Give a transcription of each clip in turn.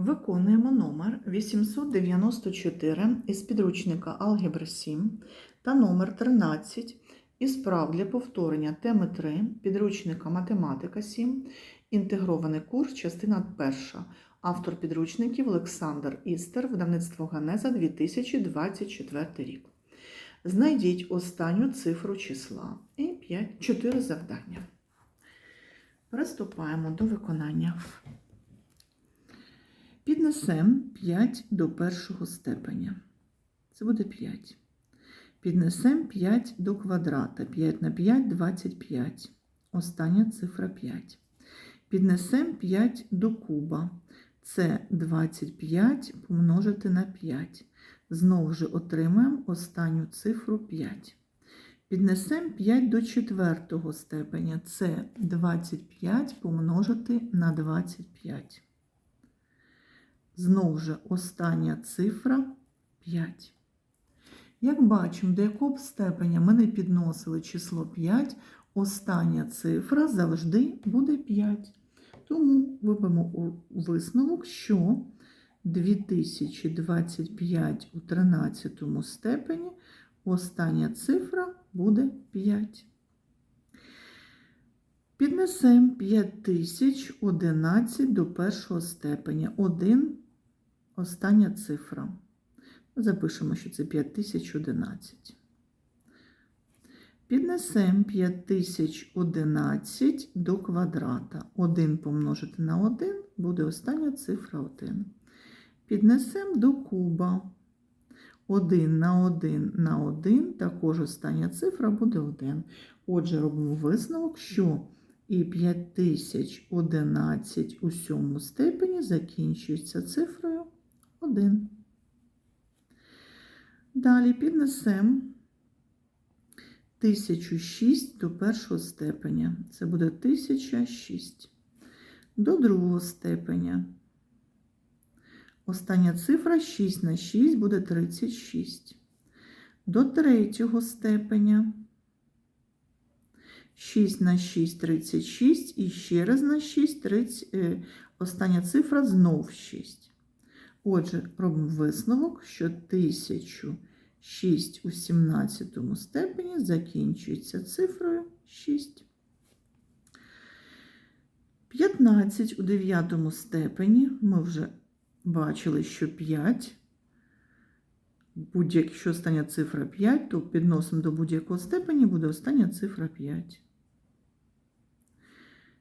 Виконуємо номер 894 із підручника Алгебра 7 та номер 13 із прав для повторення теми 3 підручника Математика 7, інтегрований курс, частина 1. Автор підручників Олександр Істер, видавництво Ганеза 2024 рік. Знайдіть останню цифру числа і 5, 4 завдання. Приступаємо до виконання. Піднесемо 5 до першого степеня. Це буде 5. Піднесемо 5 до квадрата. 5 на 5 – 25. Остання цифра 5. Піднесемо 5 до куба. Це 25 помножити на 5. Знову ж отримаємо останню цифру 5. Піднесемо 5 до четвертого степеня. Це 25 помножити на 25. Знову ж остання цифра 5. Як бачимо, до якого б степеня ми не підносили число 5, остання цифра завжди буде 5. Тому вибимо висновок, що 2025 у 13 степені остання цифра буде 5. Піднесемо 5011 до першого степеня. 1 остання цифра. Запишемо, що це 5011. Піднесемо 5011 до квадрата. 1 помножити на 1 буде остання цифра 1. Піднесемо до куба. 1 на 1 на 1, також остання цифра буде 1. Отже, робимо висновок, що і 5011 у сьомому степені закінчується цифрою 1. Далі піднесемо 1006 до першого степеня. Це буде 1006. До другого степеня. Остання цифра 6 на 6 буде 36. До третього степеня. 6 на 6 36 і ще раз на 6 30, е, остання цифра знов 6. Отже, робимо висновок, що 1006 у 17 степені закінчується цифрою 6. 15 у 9 степені ми вже бачили, що 5. Будь-якщо остання цифра 5, то підносимо до будь-якого степені буде остання цифра 5.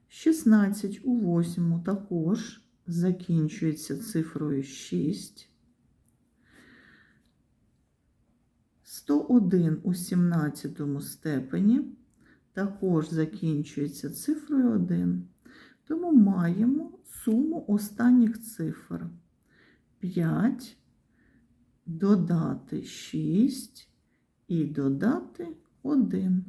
16 у 8 також закінчується цифрою 6. 101 у 17 степені також закінчується цифрою 1. Тому маємо суму останніх цифр. 5, додати 6 і додати 1.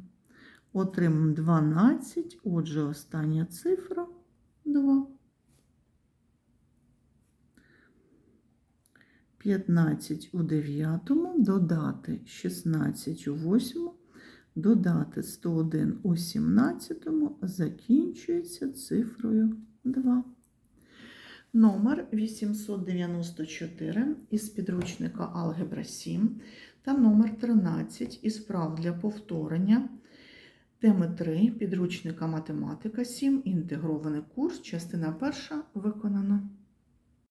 Отримаємо 12, отже, остання цифра 2. 15 у 9, додати 16 у 8, додати 101 у 17, закінчується цифрою 2. Номер 894 із підручника Алгебра 7 та номер 13 із прав для повторення теми 3 підручника Математика 7, інтегрований курс, частина 1 виконано.